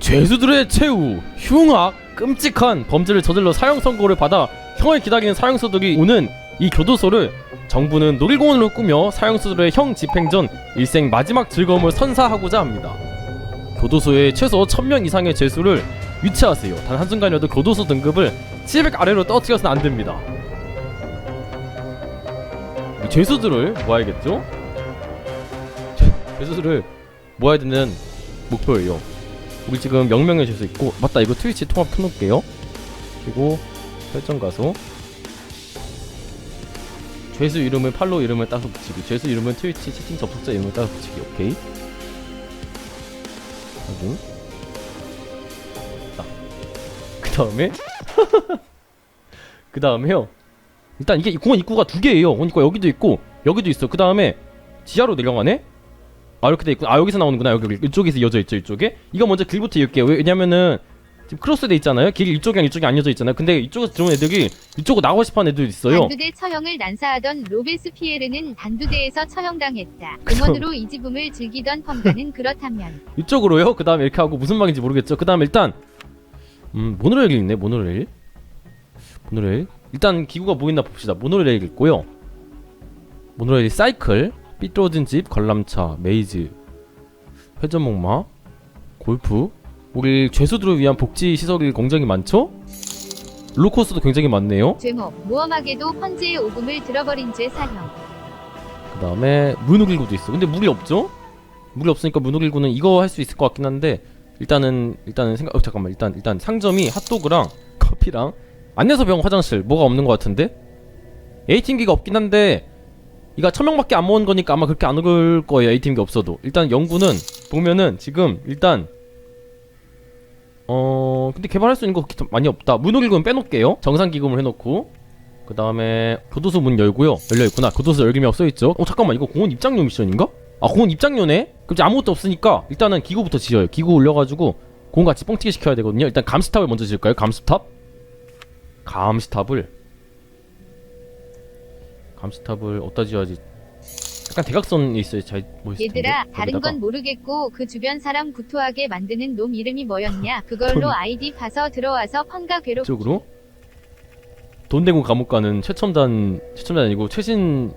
죄수들의 최후 흉악 끔찍한 범죄를 저질러 사형 선고를 받아 형을 기다리는 사형수들이 오는 이 교도소를 정부는 놀이공원으로 꾸며 사형수들의 형 집행 전 일생 마지막 즐거움을 선사하고자 합니다. 교도소에 최소 1000명 이상의 죄수를 위치하세요. 단 한순간이라도 교도소 등급을 700 아래로 떨어뜨려서는 안 됩니다. 이 죄수들을 모아야겠죠? 죄- 죄수들을 모아야 되는 목표예요. 우리 지금 0명의 죄수 있고 맞다 이거 트위치 통합 켜놓을게요. 그리고 설정 가서 죄수 이름을 팔로우 이름을 따서 붙이기 죄수 이름은 트위치 채팅 접속자 이름을 따서 붙이기 오케이. 확인. 그 다음에 그 다음에요. 일단 이게 공원 입구가 두 개예요. 입구가 여기도 있고 여기도 있어. 그 다음에 지하로 내려가네 아 이렇게 돼 있고 아 여기서 나오는구나 여기 여기. 이쪽에서 이어져 있죠 이쪽에 이거 먼저 길부터 읽을게요 왜- 왜냐면은 지금 크로스 돼 있잖아요 길 이쪽이랑 이쪽이 안 이어져 있잖아요 근데 이쪽에서 들어온 애들이 이쪽으로 나가고 싶어하는 애들 있어요 단두대 처형을 난사하던 로베스피에르는 단두대에서 처형당했다. 응원으로 이 지붕을 즐기던 펌가는 그렇다면 이쪽으로요. 그 다음에 이렇게 하고 무슨 말인지 모르겠죠. 그 다음 일단 음 모노레일이 있네. 모노레일. 모노레일. 일단 기구가 뭐 있나 봅시다. 모노레일 있고요. 모노레일 사이클, 삐뚤어진 집, 관람차, 메이즈, 회전목마, 골프. 우리 죄수들을 위한 복지 시설이 굉장히 많죠. 롤코스도 굉장히 많네요. 죄목 모험하게도 펀즈의 오금을 들어버린 죄 사형. 그 다음에 문우길구도 있어. 근데 물이 없죠? 물이 없으니까 문우길구는 이거 할 수 있을 것 같긴 한데 일단은 일단은 생각. 어 잠깐만 일단 일단 상점이 핫도그랑 커피랑 안내서병 화장실 뭐가 없는 것 같은데 에이팀기가 없긴 한데 이가 천 명밖에 안 모은 거니까 아마 그렇게 안올 거예요 에이팀기 없어도 일단 연구는 보면은 지금 일단 어 근데 개발할 수 있는 거 그렇게 많이 없다 문우길구는 빼놓을게요 정상 기금을 해놓고 그 다음에 교도소 문 열고요. 열려 있구나. 교도소 열기명 써 있죠. 어 잠깐만 이거 공원 입장료 미션인가? 아 공원 입장료네. 그럼 이제 아무것도 없으니까 일단은 기구부터 지어요. 기구 올려가지고 공원 같이 뻥튀기 시켜야 되거든요. 일단 감스탑을 먼저 지을까요? 감스탑? 감스탑을 감스탑을 어디다 지어야지? 약간 대각선에 있어야 있을 텐데. 얘들아 다른. 건 모르겠고 그 주변 사람 구토하게 만드는 놈 이름이 뭐였냐? 그걸로 돈. 아이디 파서 들어와서 펀가 괴롭. 이쪽으로 돈 내고 감옥 가는 최첨단 최첨단 아니고 최신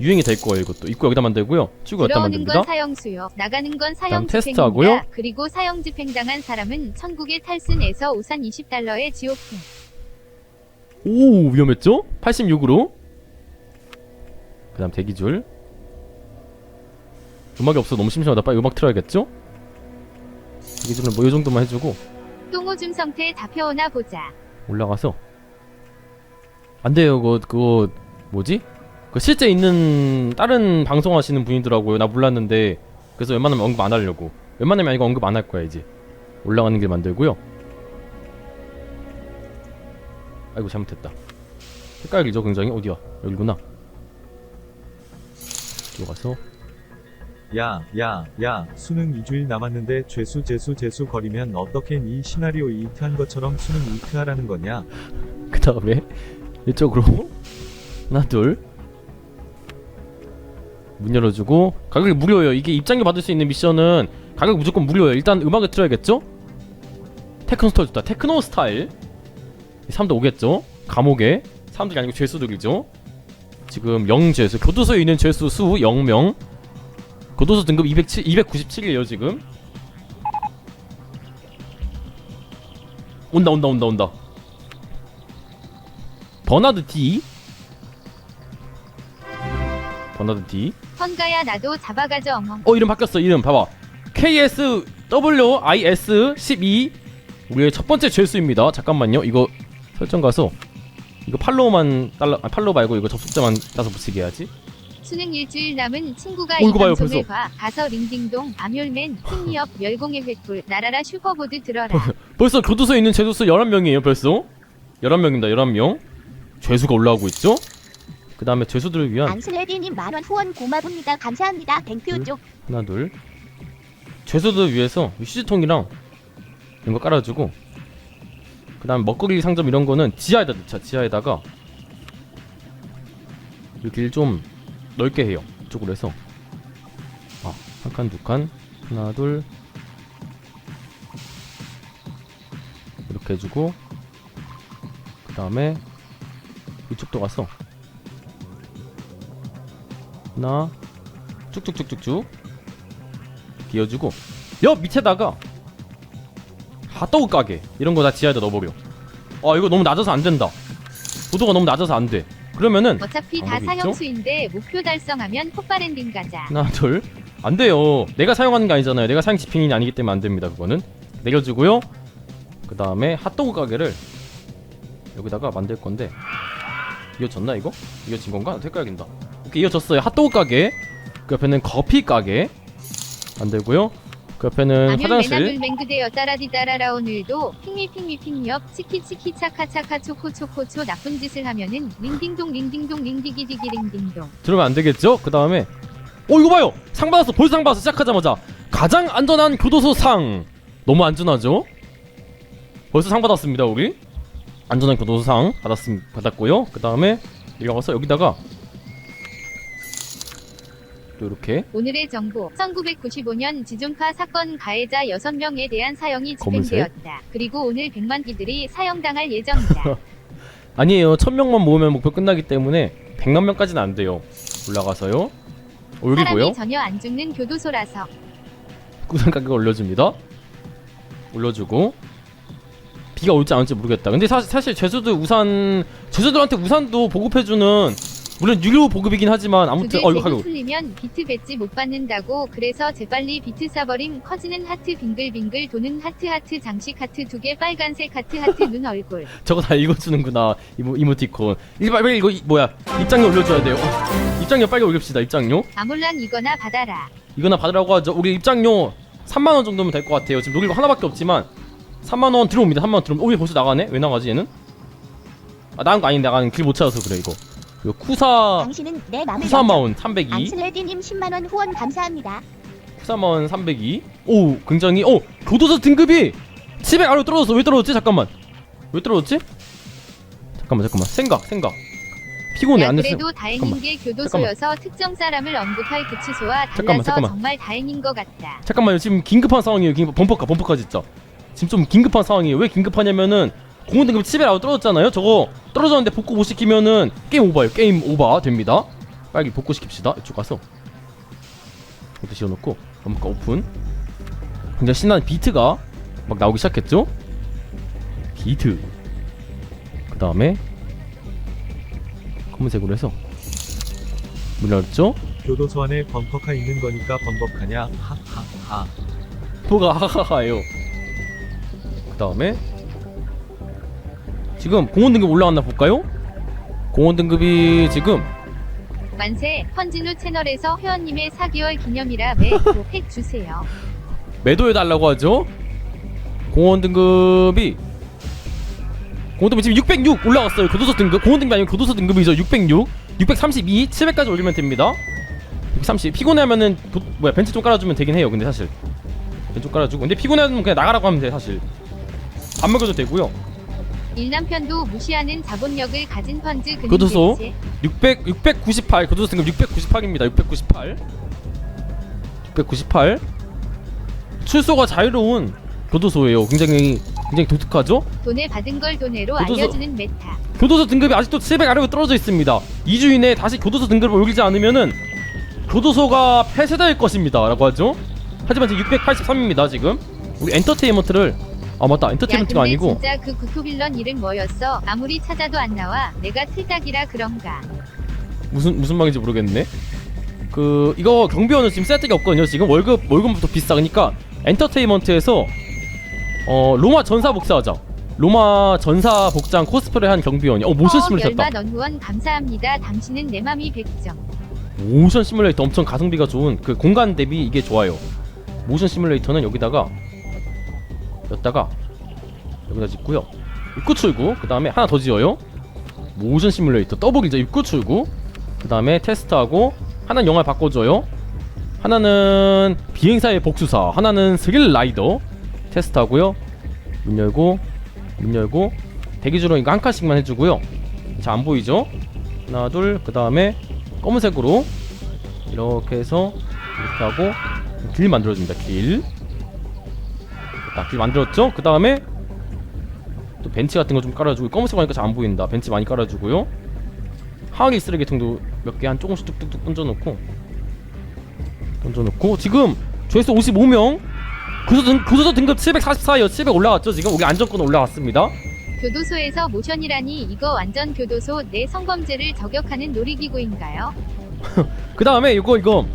유행이 될 거예요. 이것도 입구 여기다 만들고요. 출구 여기다 들어오는 만듭니다. 건 사형 수요, 나가는 건 사형 테스트하고요. 집행입니다. 그리고 사형 집행당한 사람은 천국의 탈슨에서 우산 20달러의 지옥행. 오 위험했죠? 86으로 그 다음 대기줄. 음악이 없어 너무 심심하다. 빨리 음악 틀어야겠죠? 대기줄은 뭐 요정도만 해주고. 똥오줌 성태 다 펴오나 보자. 올라가서. 안돼요. 그거 그거 뭐지? 그 실제 있는 다른 방송 하시는 분이더라고요. 나 몰랐는데. 그래서 웬만하면 언급 안 하려고. 웬만하면 아니고 언급 안 할 거야 이제. 올라가는 길 만들고요. 아이고 잘못했다. 헷갈리죠 굉장히? 어디야? 여기구나 이쪽 가서 야, 야, 야, 수능 2주일 남았는데 죄수 재수 재수 거리면 어떻게 이 시나리오 이트한 것처럼 수능 이트하라는 거냐? 그 다음에 이쪽으로 하나 둘. 문 열어주고 가격이 무료예요. 이게 입장료 받을 수 있는 미션은 가격 무조건 무료예요. 일단 음악을 틀어야겠죠? 테크노 스타일 좋다. 테크노 스타일. 이 사람들 오겠죠? 감옥에. 사람들이 아니고 죄수들이죠 지금 0죄수 교도소에 있는 죄수 수 0명. 교도소 등급 207, 297이에요 지금. 온다 온다 온다 온다. 버나드 D 버나드 D 펀가야 나도 잡아가져 엉엉. 어 이름 바뀌었어 이름. 봐봐. KSWIS 12 우리의 첫 번째 죄수입니다. 잠깐만요. 이거 설정 가서 이거 팔로우만 달라 아, 팔로우 말고 이거 접속자만 따서 붙이게 해야지 수능 일주일 남은 친구가 어, 이 이거 봐요, 방송을 벌써. 봐. 가서 링딩동, 암혈맨, 킹리업, 열공의 횃불, 나라라 슈퍼보드 들어라. 벌써 교도소에 있는 죄수 수 11명이에요 벌써 11명입니다 11명 죄수가 올라오고 있죠 그 다음에 죄수들을 위한 안슬레디님 만원 후원 고마봅니다. 감사합니다. 땡큐 둘. 쪽. 하나 둘 죄수들 위해서 휴지통이랑 이런 거 깔아주고 그 다음 먹거리 상점 이런 거는 지하에다 넣자. 지하에다가 여기를 좀 넓게 해요. 이쪽으로 해서. 아 한 칸 두 칸. 하나 둘. 이렇게 해주고 그 다음에 이쪽도 갔어. 하나 쭉쭉쭉쭉쭉. 끼워주고. 옆 밑에다가 핫도그 가게. 이런 거 다 지하에다 넣어버려. 아 이거 너무 낮아서 안 된다. 고도가 너무 낮아서 안돼. 그러면은 어차피 다? 사형수인데 목표 달성하면 폭발 엔딩 가자. 하나 둘. 안 돼요. 내가 사용하는 게 아니잖아요. 내가 사용 지핑이 아니기 때문에 안 됩니다 그거는. 내려주고요. 그 다음에 핫도그 가게를 여기다가 만들 건데. 이어졌나 이거? 이어진 건가? 헷갈린다. 오케이 이어졌어요. 핫도그 가게. 그 옆에는 커피 가게 만들고요 그 옆에는 화장실. 맹그대여 따라디 따라라 오늘도 핑미 핑미 핑미업 치키 치키 차카 차카 초코 초코 초 나쁜 짓을 하면은 링딩동 링딩동 링디기디기 링딩동. 들으면 안 되겠죠? 그 다음에 어 이거 봐요! 상 받았어! 벌써 상 받았어! 시작하자마자 가장 안전한 교도소 상! 너무 안전하죠? 벌써 상 받았습니다 우리. 안전한 교도소 상 받았음 받았고요. 그 다음에 이어가서 여기다가 또 이렇게 오늘의 정보 1995년 지존파 사건 가해자 6명에 대한 사형이 검은색. 집행되었다. 그리고 오늘 100만 기들이 사형당할 예정이다. 아니에요 천 명만 모으면 목표 끝나기 때문에 100만 명까지는 안 돼요 올라가서요 어, 여기 뭐요? 사람이 전혀 안 죽는 교도소라서 구상 가격 올려줍니다. 올려주고 비가 올지 안 올지 모르겠다. 근데 사실 사실 제주도 우산 제주도한테 우산도 보급해주는 물론 유료 보급이긴 하지만 아무튼 어 이거 가격 풀리면 비트 배지 못 받는다고 그래서 재빨리 비트 사버림 커지는 하트 빙글빙글 도는 하트 하트 장식 하트 두 개 빨간색 하트 하트 눈 얼굴 저거 다 읽어주는구나 이모 이모티콘 이거 빨리 이거 이- 뭐야 입장료 올려줘야 돼요. 어, 입장료 빨리 올립시다 입장료. 아몰란 이거나 받아라 이거나 받으라고 하죠. 우리 입장료 3만 원 정도면 될 것 같아요. 지금 녹일 거 하나밖에 없지만 3만 원 들어옵니다. 3만 원 들어오면 오얘 벌써 나가네? 왜 나가지 얘는? 아 나간 거 아닌데 나가는 길 못 찾아서 그래 이거. 그리고 쿠사 당신은 내 맘을 쿠사 열자. 마운 302. 안슬레디님 10만 원 후원 감사합니다. 쿠사마운 302. 오, 굉장히 오, 교도소 등급이 700 아래로 떨어졌어. 왜 떨어졌지? 잠깐만. 왜 떨어졌지? 잠깐만, 잠깐만. 생각, 생각. 피곤해. 야 안 됐어. 그래도 다행인 잠깐만. 게 교도소여서 특정 사람을 언급할 구치소와 달라서 잠깐만, 잠깐만. 정말 다행인 것 같다 잠깐만요. 지금 긴급한 상황이에요. 긴급 범퍼카, 범퍼카 진짜. 지금 좀 긴급한 상황이에요. 왜 긴급하냐면은 공원 등급 700 아래로 떨어졌잖아요. 저거 떨어졌는데 복구 못 시키면은 게임 오버예요. 게임 오버 됩니다. 빨리 복구 시킵시다. 이쪽 가서. 이것도 지어놓고 범퍼카 오픈. 굉장히 신나는 비트가 막 나오기 시작했죠. 비트. 그 다음에 검은색으로 해서 문 열었죠. 교도소 안에 범퍼카 있는 거니까 범벅하냐? 하하하. 뭐가 하하하예요. 그 다음에 지금 공원 등급 올라갔나 볼까요? 공원 등급이 지금 만세 헌진우 채널에서 회원님의 4개월 기념이라 매팩 주세요 매도해 달라고 하죠. 공원 등급이 공원 등급 지금 606 올라갔어요. 교도소 등급 공원 등급이 아니고 교도소 등급이죠. 606, 632, 700까지 올리면 됩니다. 630 피곤해하면은 도- 뭐야 벤치 좀 깔아주면 되긴 해요. 근데 사실 벤치 좀 깔아주고 근데 피곤해하면 그냥 나가라고 하면 돼 사실 안 먹여도 되고요. 일남편도 무시하는 자본력을 가진 펀즈 근육 교도소. 대체. 600 698 교도소 등급 698입니다. 698. 698. 출소가 자유로운 교도소예요. 굉장히 굉장히 독특하죠? 돈에 받은 걸 돈으로 교도소- 알려주는 메타 교도소 등급이 아직도 700 아래로 떨어져 있습니다. 2주 이내에 다시 교도소 등급을 올리지 않으면은 교도소가 폐쇄될 것입니다라고 하죠. 하지만 지금 683입니다. 지금 우리 엔터테인먼트를 아 맞다. 야 엔터테인먼트가 근데 아니고. 진짜 그 구토빌런 이름 뭐였어? 아무리 찾아도 안 나와. 내가 틀딱이라 그런가. 무슨 무슨 말인지 모르겠네. 그 이거 경비원은 지금 세트가 없거든요. 지금 월급 월급부터 비싸니까 엔터테인먼트에서 어 로마 전사 복사하자. 로마 전사 복장 코스프레 한 경비원이. 어 모션 시뮬레이터 열마 넌 후원 감사합니다. 당신은 내 맘이 100점. 모션 시뮬레이터 엄청 가성비가 좋은 그 공간 대비 이게 좋아요. 모션 시뮬레이터는 여기다가 여기다가 여기다 짓고요. 입구 출구 그 다음에 하나 더 지어요. 모션 시뮬레이터 더블이죠 입구 출구 그 다음에 테스트하고 하나는 영화 바꿔줘요. 하나는 비행사의 복수사 하나는 스릴 라이더 테스트하고요. 문 열고 문 열고 대기줄은 이거 한 칸씩만 해주고요. 자 안 보이죠? 하나 둘 그 다음에 검은색으로 이렇게 해서 이렇게 하고 길 만들어줍니다 길. 자, 길 만들었죠? 그 다음에 또 벤치 같은 거 좀 깔아주고 검은색 하니까 잘 안 보인다. 벤치 많이 깔아주고요. 하악이 쓰레기통도 몇 개 한 조금씩 뚝뚝뚝 던져놓고 던져놓고. 지금 조회수 55명. 교도소, 등, 교도소 등급 744요. 700 올라갔죠 지금? 우리 안정권 올라갔습니다. 교도소에서 모션이라니 이거 완전 교도소 내 성범죄를 저격하는 놀이기구인가요? 그 다음에 이거 이거.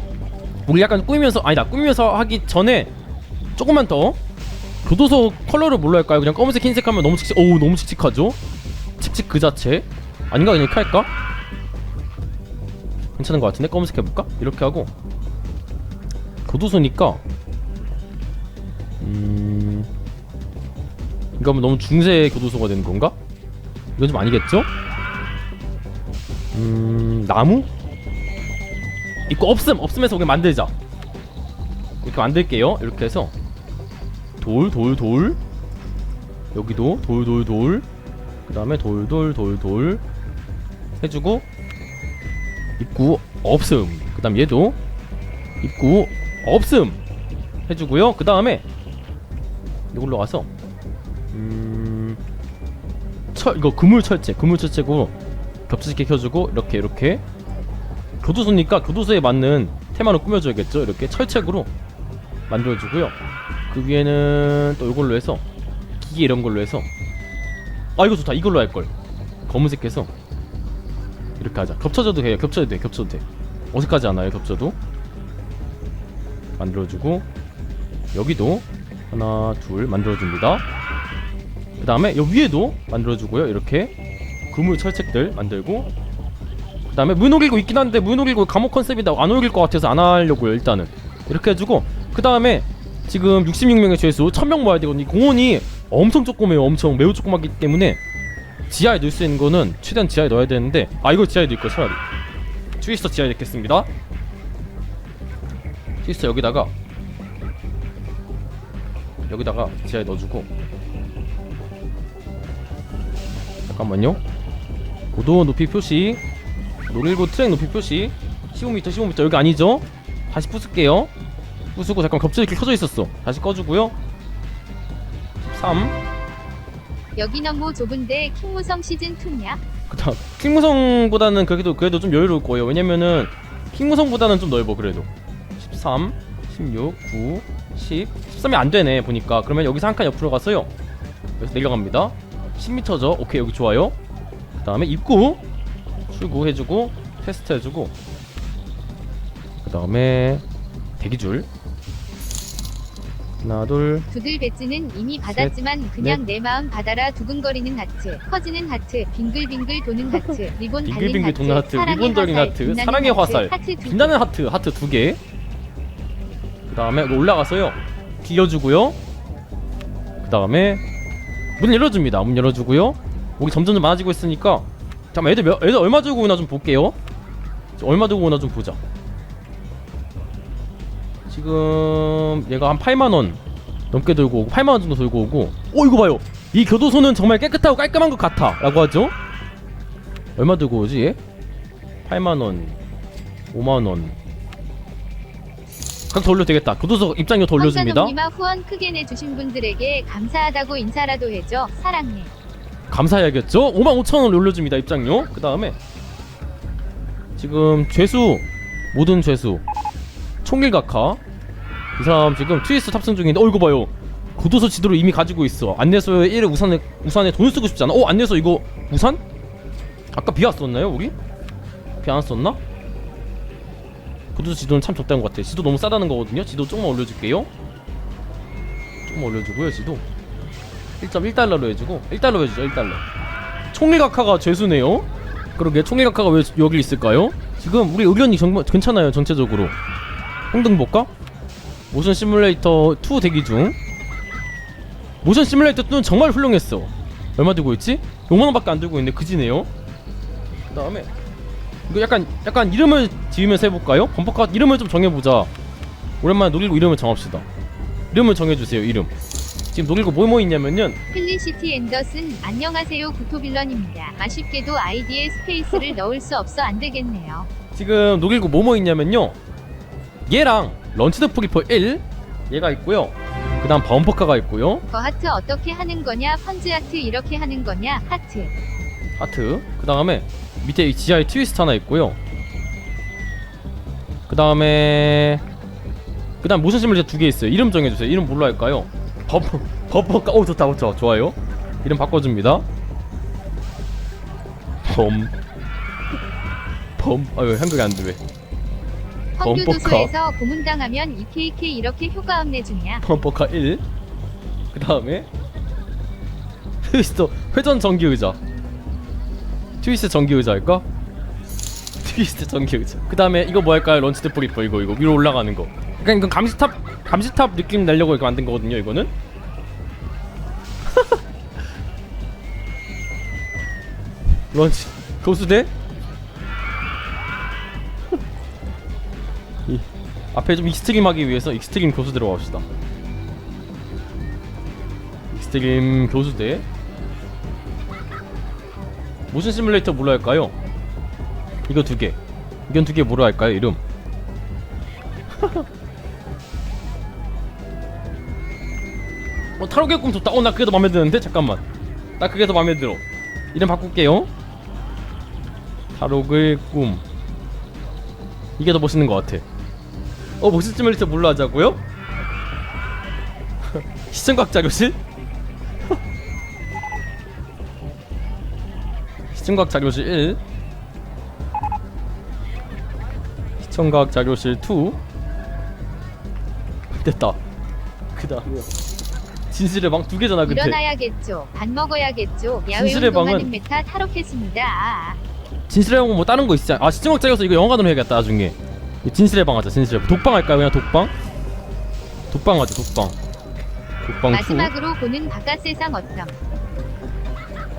우리 약간 꾸미면서 아니다. 꾸미면서 하기 전에 조금만 더 교도소 컬러를 뭘로 할까요? 그냥 검은색 흰색 하면 너무 칙칙 오우 너무 칙칙하죠? 칙칙 그 자체 아닌가 그냥 이렇게 할까? 괜찮은 것 같은데 검은색 해볼까? 이렇게 하고 교도소니까 음 이거 하면 너무 중세 교도소가 되는 건가? 이건 좀 아니겠죠? 음 나무? 있고 없음 없음에서 우리 만들자 이렇게 만들게요 이렇게 해서 돌 돌 돌. 여기도 돌 돌 돌. 그 다음에 돌 돌 돌 돌. 해주고 입구 없음. 그 다음 얘도 입구 없음. 해주고요. 그 다음에 이걸로 가서 음... 철 이거 그물 철제 그물 철제고 겹치게 켜주고 이렇게 이렇게. 교도소니까 교도소에 맞는 테마로 꾸며줘야겠죠? 이렇게 철책으로 만들어주고요 그 위에는 또 이걸로 해서 기계 이런 걸로 해서 아 이거 좋다. 이걸로 할걸. 검은색 해서 이렇게 하자. 겹쳐져도 돼요. 겹쳐도 돼 겹쳐도 돼. 어색하지 않아요. 겹쳐도. 만들어주고 여기도 하나 둘 만들어줍니다. 그 다음에 여 위에도 만들어주고요. 이렇게 그물 철책들 만들고. 그 다음에 문옥일고 있긴 한데 문옥일고 감옥 컨셉이다 안 어울릴 것 같아서 안 하려고요 일단은. 이렇게 해주고 그 다음에 지금 66명의 죄수 1000명 모아야 되거든요. 이 공원이 엄청 조그매요 엄청. 매우 조그맣기 때문에 지하에 넣을 수 있는 거는 최대한 지하에 넣어야 되는데 아 이거 지하에 넣을 거 차라리. 트위스터 지하에 넣겠습니다. 트위스터 여기다가 여기다가 지하에 넣어주고. 잠깐만요. 고도 높이 표시 노릴고 트랙 높이 표시. 15m 15m 여기 아니죠? 다시 부술게요 부수고 잠깐 겹쳐 이렇게 켜져 있었어. 다시 꺼주고요. 3 여기 너무 좁은데 킹무성 시즌 2냐? 그다음 킹무성보다는 그래도 그래도 좀 여유로울 거예요. 왜냐면은 킹무성보다는 좀 넓어 그래도. 13 16 9 10 13이 안 되네 보니까. 그러면 여기서 한 칸 옆으로 가서요. 여기서 내려갑니다. 10m죠? 오케이 여기 좋아요. 그 다음에 입구 출구 해주고 테스트 해주고. 그 다음에 대기줄 하나 둘. 두들 배지는 이미 받았지만 그냥 내 마음 받아라 두근거리는 하트 커지는 하트 빙글빙글 도는 하트 리본 달린 빙글빙글 하트 도는 하트, 사랑의 리본 달린 화살, 하트, 빛나는 사랑의 화살, 하트 두 빛나는 하트 하트 두개. 그 다음에 올라가서요. 비워주고요. 그 다음에 문 열어줍니다. 문 열어주고요. 여기 점점 점 많아지고 있으니까 잠깐 애들 몇, 애들 얼마 들고 오나 좀 볼게요. 얼마 들고 오나 좀 보자 지금 얘가 한 8만원 넘게 들고 오고 8만원 정도 들고 오고. 오 이거 봐요. 이 교도소는 정말 깨끗하고 깔끔한 것 같아 라고 하죠? 얼마 들고 오지 얘? 8만원 5만원. 각더 올려도 되겠다. 교도소 입장료 더 올려줍니다. 황사동님아 후원 크게 내주신 분들에게 감사하다고 인사라도 해줘. 사랑해. 감사해야겠죠? 5만 5천 원 올려줍니다 입장료. 그 다음에 지금 죄수 모든 죄수 총일각하. 이 사람 지금 트위스트 탑승 중인데 어 이거 봐요. 교도소 지도를 이미 가지고 있어. 안내소에 1회 우산에 우산에 돈을 쓰고 싶지 않아. 어 안내소 이거 우산? 아까 비 왔었나요 우리? 비안 왔었나? 교도소 지도는 참 좋다는 것 같아. 지도 너무 싸다는 거거든요. 지도 조금만 올려줄게요. 조금만 올려주고요 지도. 1.1달러로 해주고. 1달러 해주죠 1달러. 총리각하가 죄수네요. 그러게 총리각하가 왜 여기 있을까요? 지금 우리 의견이 정말 괜찮아요 전체적으로 행동 볼까? 모션 시뮬레이터 2 대기 중. 모션 시뮬레이터 2는 정말 훌륭했어. 얼마 들고 있지? 5만원밖에 안 들고 있는데 그지네요. 그 다음에 이거 약간 약간 이름을 지으면서 해볼까요? 범퍼카 이름을 좀 정해보자. 오랜만에 노리고 이름을 정합시다. 이름을 정해주세요 이름. 지금 노리고 뭐뭐 있냐면은 필리시티 앤더슨 안녕하세요 구토빌런입니다. 아쉽게도 아이디에 스페이스를 넣을 수 없어 안 되겠네요. 지금 녹일고 뭐뭐 있냐면요 얘랑 런치드 프리퍼 1 얘가 있고요. 그 다음 범퍼카가 있고요. 거 하트 어떻게 하는 거냐? 펀즈 하트 이렇게 하는 거냐? 하트. 하트. 그 다음에 밑에 이 지하에 트위스트 하나 있고요. 그 다음에 그 다음 모션 시뮬레이터 두 개 있어요. 이름 정해주세요. 이름 뭘로 할까요? 버퍼 버퍼카. 오 좋다 좋다. 좋아요. 이름 바꿔줍니다. 범. 범, 아유 한국이 안돼 왜 펑듀 범퍼카. 도서에서 고문당하면 EKK 이렇게 효과음 내주냐? 범퍼카 1. 그 다음에 트위스터 회전 전기 의자. 트위스트 전기 의자 할까? 트위스트 전기 의자. 그 다음에 이거 뭐 할까요? 런치드 프리퍼 이거 이거 위로 올라가는 거. 그러니까 이건 감시탑 감시탑 느낌 내려고 이렇게 만든 거거든요. 이거는. 런치 교수대. 앞에 좀 익스트림 하기 위해서 익스트림 교수대로 갑시다. 익스트림 교수대. 모션 시뮬레이터 뭘로 할까요? 이거 두 개. 이건 두 개 뭐로 할까요? 이름. 어 타로의 꿈 좋다. 어나 그게 더 마음에 드는데 잠깐만. 나 그게 더 마음에 들어. 이름 바꿀게요. 타로의 꿈. 이게 더 멋있는 것 같아. 어 모션 시뮬레이터 뭘로 하자고요? 시청각 자료실? 시청각 자료실 1 시청각 자료실 2 됐다 그 다음에 진실의 방 두 개잖아 근데 일어나야겠죠. 밥 먹어야겠죠. 야외 진실의 운동하는 방은- 메타 타로했습니다. 아, 아. 진실의 방은 뭐 다른 거 있지 않아 시청각 자료실 이거 영화관으로 해야겠다 나중에 이 진실의 방 하자 진실의 방. 독방 할까요? 그냥 독방? 독방 하자 독방. 독방 2 마지막으로 보는 바깥 세상 어떤?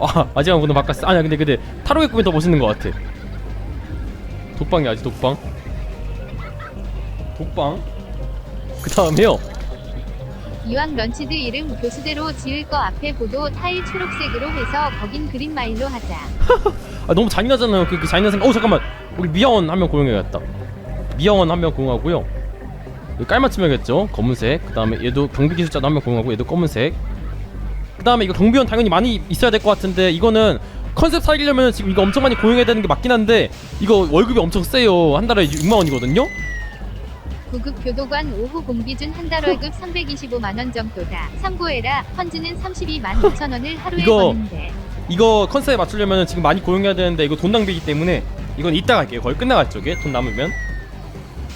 아 마지막 보는 바깥 아니야 근데 근데 타로의 꿈이 더 멋있는 것 같아. 독방이 아직 독방? 독방? 그 다음에요. 이왕 런치드 이름 교수대로 지을 거 앞에 보도 타일 초록색으로 해서 거긴 그린 마일로 하자. 아 너무 잔인하잖아요. 그, 그 잔인한 생각. 어 잠깐만. 우리 미아원 한 명 고용해야겠다 미아원 한명 고용하고요. 여기 깔맞춤해야겠죠. 검은색. 그 다음에 얘도 경비 기술자도 한명 고용하고 얘도 검은색. 그 다음에 이거 경비원 당연히 많이 있어야 될 것 같은데 이거는 컨셉 살리려면 지금 이거 엄청 많이 고용해야 되는 게 맞긴 한데 이거 월급이 엄청 세요. 한 달에 6만 원이거든요. 9급 교도관 오후 공기준 한 달 월급 325만 원 정도다. 참고해라. 펀즈는 32만 5천 원을 하루에 이거- 버는데. 이거 컨셉에 맞추려면 지금 많이 고용해야 되는데 이거 돈 낭비이기 때문에 이건 이따 갈게요. 거의 끝나갈 적에 돈 남으면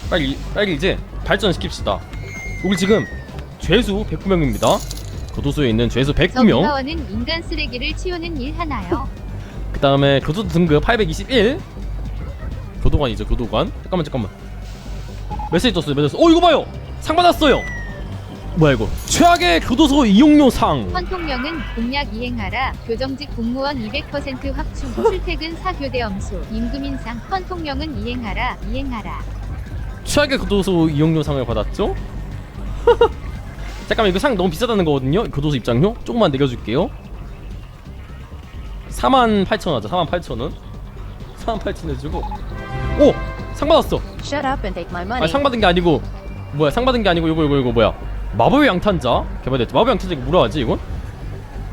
빨리 빨리 이제 발전시킵시다 우리 지금 죄수 109명입니다 교도소에 있는 죄수 109명 서구사원은 인간 쓰레기를 치우는 일 하나요? 그 다음에 교도소 등급 821 교도관이죠 교도관 잠깐만 잠깐만 메시지 떴어요 메시지 떴어요. 어 이거 봐요 상 받았어요 뭐야 이거 최악의 교도소 이용료 상 헌통령은 공약 이행하라. 교정직 공무원 200% 확충. 출퇴근 사교대 엄수. 임금 인상. 헌통령은 이행하라. 이행하라. 최악의 교도소 이용료 상을 받았죠? 잠깐만 이거 상 너무 비싸다는 거거든요? 교도소 입장료? 조금만 내려줄게요. 48,000원 하자 48,000원. 48,000원 해주고. 오! 상 받았어. 아니 상 받은 게 아니고 뭐야 상 받은 게 아니고 이거 이거 이거 뭐야? 마법의 양탄자? 개발됐죠 마법의 양탄자 이거 뭐라 하지 이건?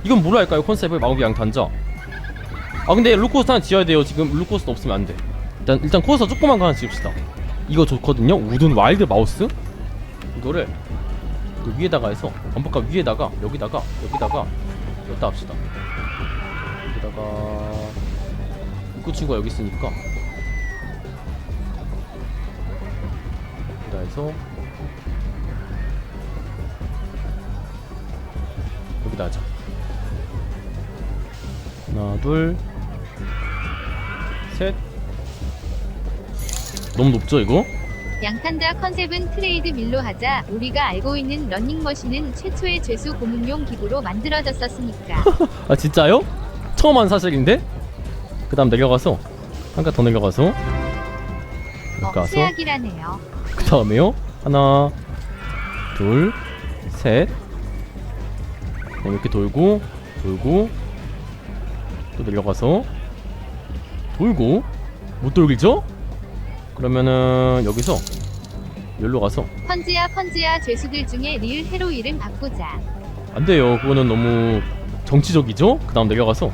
이건 뭐라 할까요? 컨셉을 마법의 양탄자? 아 근데 룰코스터 하나 지어야 돼요 지금. 룰코스터 없으면 안돼. 일단 일단 코스터 조그만 거 하나 지읍시다 이거 좋거든요. 우든 와일드 마우스. 이거를 그 위에다가 해서 범퍼카 위에다가 여기다가 여기다가 여기다 합시다. 여기다가 입구 친구가 여기 있으니까 여기다 해서 여기다 하자. 하나 둘셋 너무 높죠 이거? 양탄자 컨셉은 트레이드 밀로 하자. 우리가 알고 있는 러닝머신은 최초의 죄수 고문용 기구로 만들어졌었으니까. 아 진짜요? 처음 한 사실인데? 그 다음 내려가서 한 칸 더 내려가서 어, 가서 최악이라네요. 그 다음에요 하나 둘셋 이렇게 돌고 돌고 또 내려가서 돌고 못 돌기죠? 그러면은 여기서 여기로 가서 펀지야 펀지야 죄수들 중에 리을 헤로 이름 바꾸자. 안 돼요. 그거는 너무 정치적이죠? 그 다음 내려가서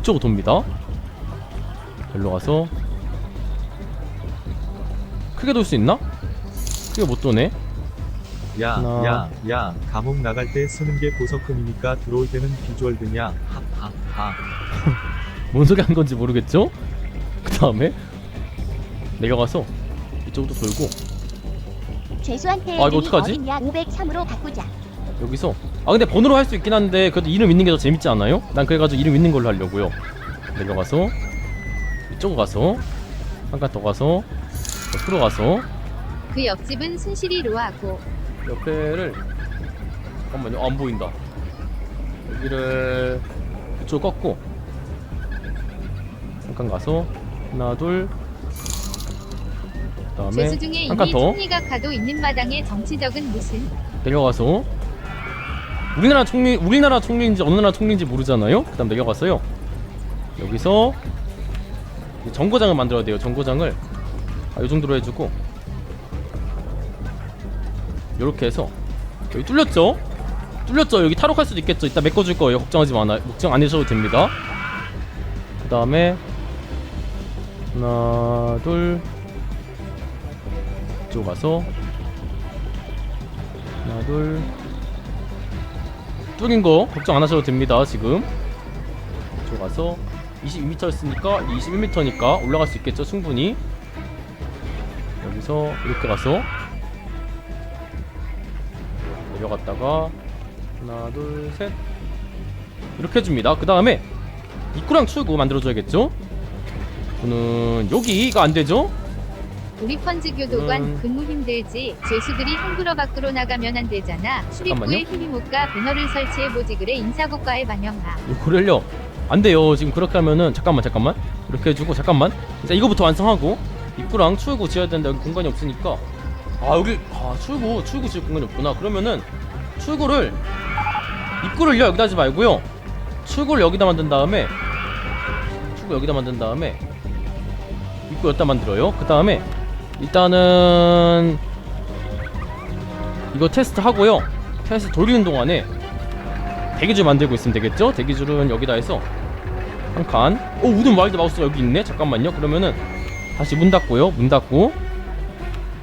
이쪽으로 돕니다. 여기로 가서 크게 돌 수 있나? 크게 못 도네. 야, 하나. 야, 야, 감옥 나갈 때 쓰는 게 보석금이니까 들어올 때는 비주얼 드냐? 하하하. 뭔 소리 한 건지 모르겠죠? 그 다음에 내려가서 이쪽으로 돌고 죄수한테 아, 이거 어떡하지? 어딨냐 503으로 바꾸자. 여기서 아 근데 번호로 할 수 있긴 한데 그래도 이름 있는 게 더 재밌지 않아요? 난 그래가지고 이름 있는 걸로 하려고요 내려가서 이쪽 가서 한 칸 더 가서 옆으로 가서 그 옆집은 순실이 로하고 옆에를 잠깐만요 아, 안 보인다 여기를 이쪽 꺾고 잠깐 가서 하나 둘 그다음에 죄수 중에 한 칸 이미 더. 총리가 가도 있는 마당에 정치적은 무슨 내려가서 우리나라 총리 우리나라 총리인지 어느 나라 총리인지 모르잖아요. 그다음 내려가서요. 여기서 이 정거장을 만들어야 돼요. 정거장을 아, 이 정도로 해주고 이렇게 해서 여기 뚫렸죠? 뚫렸죠? 여기 탈옥할 수도 있겠죠? 이따 메꿔줄 거예요. 걱정하지 마나 걱정 안 하셔도 됩니다. 그 다음에 하나 둘. 이쪽 가서. 하나 둘. 뚫린 거 걱정 안 하셔도 됩니다 지금. 이쪽 가서. 22m였으니까 21m니까 올라갈 수 있겠죠 충분히. 여기서 이렇게 가서. 내려갔다가 하나 둘 셋. 이렇게 해줍니다. 그 다음에 입구랑 출구 만들어줘야겠죠 저는 여기가 안 되죠? 우리 펀지 교도관 음. 근무 힘들지 죄수들이 함부로 밖으로 나가면 안 되잖아. 출입구에 잠깐만요. 힘이 못 가 배너를 설치해 보지 그래 인사고과에 반영하. 이거를요 안 돼요. 지금 그렇게 하면은 잠깐만 잠깐만. 이렇게 해주고 잠깐만. 자 이거부터 완성하고 입구랑 출구 지어야 되는데 여기 공간이 없으니까. 아 여기 아 출구 출구 지을 공간이 없구나. 그러면은 출구를 입구를요 여기다 하지 말고요. 출구를 여기다 만든 다음에 출구 여기다 만든 다음에 입구 여기다 만들어요 그 다음에 일단은 이거 테스트 하고요 테스트 돌리는 동안에 대기줄 만들고 있으면 되겠죠? 대기줄은 여기다 해서 한 칸. 오 우든 와일드 마우스가 여기 있네. 잠깐만요. 그러면은 다시 문 닫고요. 문 닫고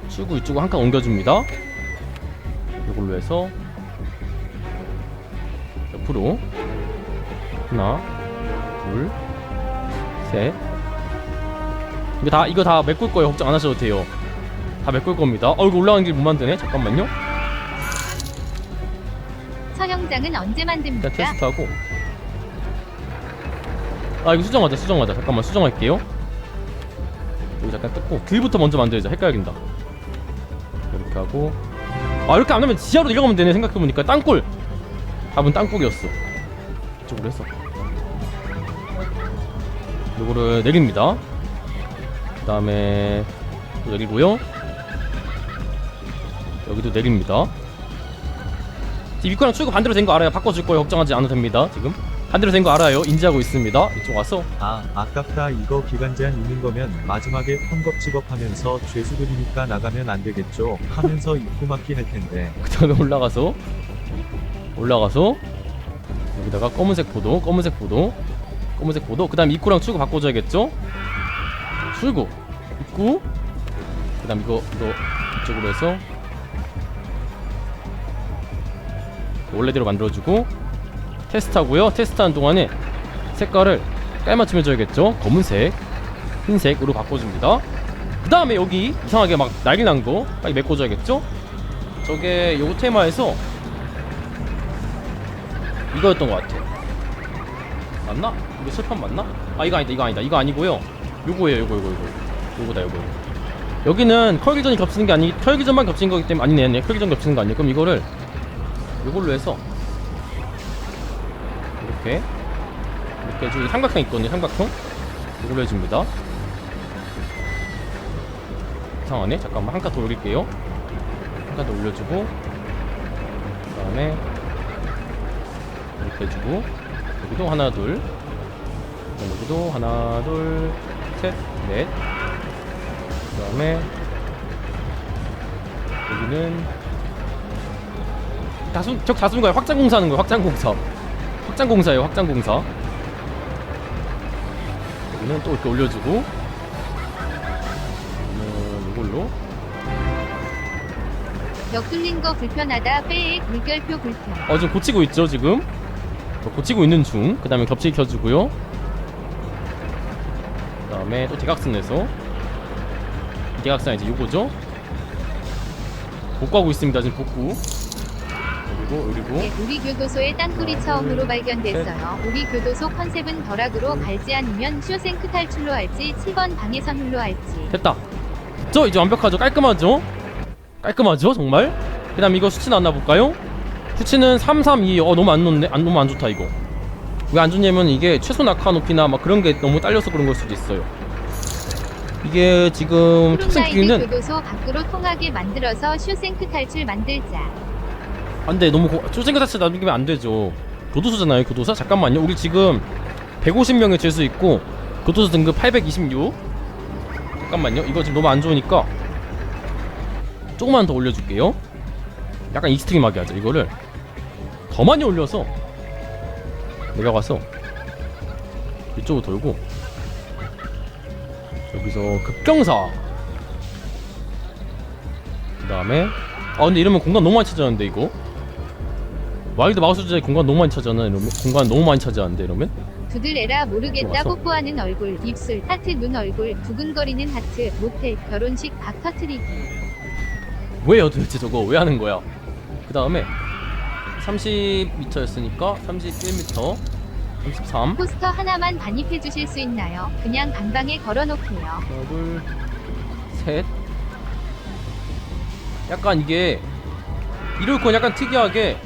출구 이쪽으로 한 칸 옮겨줍니다. 이걸로 해서 옆으로 하나, 둘, 셋. 이거 다 이거 다 메꿀 거예요. 걱정 안 하셔도 돼요. 다 메꿀 겁니다. 어 이거 올라가는 길 못 만드네. 잠깐만요. 서형장은 언제 일단 만듭니까? 테스트하고 아 이거 수정하자 수정하자 잠깐만 수정할게요 여기 잠깐 뜯고 길부터 먼저 만들자 헷갈린다 이렇게 하고 아 이렇게 안 하면 지하로 내려가면 되네 생각해보니까 땅굴 답은 땅굴이었어 이쪽으로 해서 요거를 내립니다 그 다음에 내리고요 여기도 내립니다 지금 입구랑 출구 반대로 된 거 알아요. 바꿔줄 거예요. 걱정하지 않아도 됩니다. 지금 반대로 된 거 알아요. 인지하고 있습니다. 이쪽 와서 아, 아깝다. 이거 기간 제한 있는 거면 마지막에 펑겁 직업하면서 죄수들이니까 나가면 안 되겠죠. 하면서 입구 막기 할 텐데. 그 다음에 올라가서 올라가서 여기다가 검은색 보도, 검은색 보도, 검은색 보도. 그 다음 입구랑 출구 바꿔줘야겠죠? 출구, 입구. 그 다음 이거 이거 이쪽으로 해서 원래대로 만들어주고 테스트하고요. 테스트하는 동안에 색깔을 깔맞춤 해 줘야겠죠? 검은색, 흰색으로 바꿔줍니다. 그 다음에 여기 이상하게 막 날개 난거 빨리 메꿔줘야겠죠? 저게 요 테마에서 이거였던 것 같아. 맞나? 이거 실판 맞나? 아 이거 아니다 이거 아니다 이거 아니고요. 요거예요 요거 요거 요거 요거다 요거. 여기는 컬기전이 겹치는 게 아니 컬기전만 겹치는 거기 때문에 아니네 아니네 컬기전 겹치는 거 아니에요. 그럼 이거를 요걸로 해서 이렇게 이렇게 해주고 삼각형 있거든요 삼각형 이걸로 해줍니다. 이상하네 잠깐만 한 칸 더 올릴게요. 한 칸 더 올려주고 그 다음에 이렇게 해주고 여기도 하나 둘 여기도 하나 둘 셋 넷 그 다음에 여기는 다수 적 다수인가요? 확장공사 하는 거예요. 확장공사. 확장공사예요. 확장공사. 여기는 또 이렇게 올려주고 음, 이걸로 역 뚫린 거 불편하다. 빼액 물결표 불편. 어 지금 고치고 있죠 지금 저 고치고 있는 중. 그 다음에 겹치기 켜주고요. 그 다음에 또 대각선에서 이 대각선 이제 요거죠. 복구하고 있습니다 지금 복구. 그리고 그리고 네, 우리 교도소의 땅굴이 처음으로 발견됐어요. 우리 교도소 컨셉은 덜악으로 갈지 아니면 쇼생크 탈출로 할지 7번 방해선hul로 할지. 됐다. 저 이제 완벽하죠. 깔끔하죠. 깔끔하죠 정말. 그 다음 이거 수치 나왔나 볼까요? 수치는 332. 어 너무 안 좋네. 안 너무 안 좋다 이거. 왜 안 좋냐면 이게 최소 낙하 높이나 막 그런 게 너무 딸려서 그런 걸 수도 있어요. 이게 지금 탑승 기기는 교도소 밖으로 통하게 만들어서 쇼생크 탈출 만들자. 안돼 너무 고... 초생크 자체 남기면 안 되죠. 교도소잖아요 교도소. 잠깐만요. 우리 지금 150명의 죄수 있고 교도소 등급 826. 잠깐만요. 이거 지금 너무 안 좋으니까 조금만 더 올려줄게요. 약간 익스트림하게 하자. 이거를 더 많이 올려서 내려가서 이쪽으로 돌고 여기서 급경사. 그 다음에 아 근데 이러면 공간 너무 많이 차지하는데 이거? 와일드 마우스 주자에 공간 너무 많이 차지하나 이러면? 공간 너무 많이 차지하는데 이러면? 두들에라 모르겠다 좋았어. 뽀뽀하는 얼굴 입술 하트 눈 얼굴 두근거리는 하트 모텔 결혼식 각 터트리기. 왜요 도대체 저거? 왜 하는 거야? 그 다음에 30m였으니까 31m 33 포스터 하나만 반입해 주실 수 있나요? 그냥 방방에 걸어 놓게요. 하나 둘셋. 약간 이게 이럴 건 약간 특이하게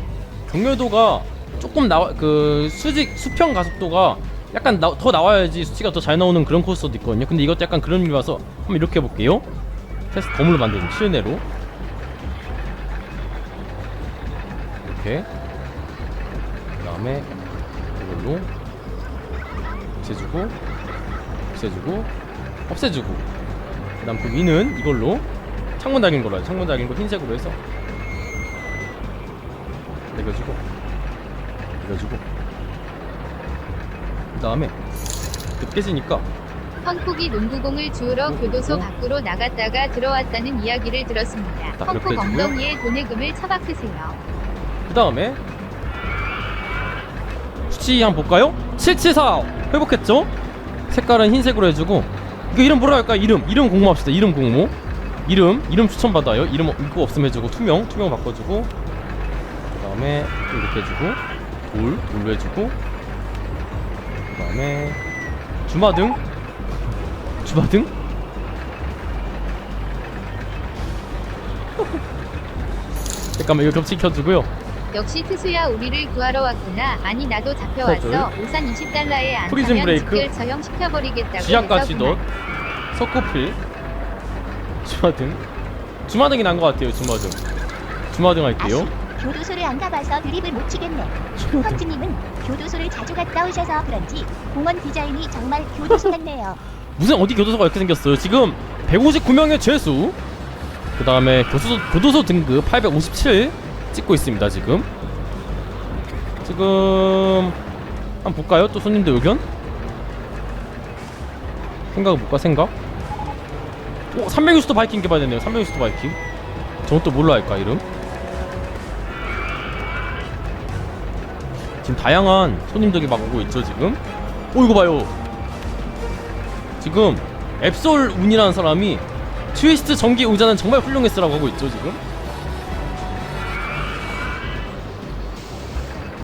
경멸도가 조금 나와 그 수직 수평 가속도가 약간 나, 더 나와야지 수치가 더 잘 나오는 그런 코스도 있거든요. 근데 이것도 약간 그런 의미라서 한번 이렇게 해볼게요. 테스트 건물로 만드는 실내로 이렇게 그 다음에 이걸로 없애주고 없애주고 없애주고 그 다음 그 위는 이걸로 창문 달린 거로 하죠 창문 달린 거 흰색으로 해서 내려주고 내려주고 그 다음에 그 깨지니까 펑콕이 농구공을 주우러 교도소 밖으로 나갔다가 들어왔다는 이야기를 들었습니다. 해주고요. 엉덩이에 도내금을 쳐박으세요. 그 다음에 수치 한번 볼까요? 774 회복했죠? 색깔은 흰색으로 해주고. 이거 이름 뭐라 할까? 이름. 이름 공모합시다. 이름 공모. 이름. 이름 추천 받아요. 이름 이거 없으면 해주고. 투명. 투명 바꿔주고. 그 다음에 또 이렇게 해주고. 돌. 돌로 해주고. 그 다음에 주마등. 주마등? 잠깐만 이거 겹치 켜주고요 역시 트수야 우리를 구하러 왔구나. 아니 나도 잡혀왔어. 우산 20달러에 안 프리즌 사면 브레이크. 직결 처형 시켜버리겠다고 쥐약까지 넛. 석고필 주마등 주마등이 난 것 같아요 주마등 주마등 할게요 아씨, 교도소를 안 가봐서 드립을 못 치겠네. 펀치님은 교도소를 자주 갔다 오셔서 그런지 공원 디자인이 정말 교도소 같네요. 무슨 어디 교도소가 이렇게 생겼어요 지금 159명의 죄수 그 다음에 교도소, 교도소 등급 857 찍고 있습니다 지금. 지금 한번 볼까요? 또 손님들 의견? 생각을 볼까 생각? 오 360도 바이킹 개발 됐네요. 360도 바이킹. 저건 또 뭘로 할까 이름? 지금 다양한 손님들이 막 오고 있죠 지금. 오 이거 봐요. 지금 앱솔 운이라는 사람이 트위스트 전기 의자는 정말 훌륭했어라고 하고 있죠 지금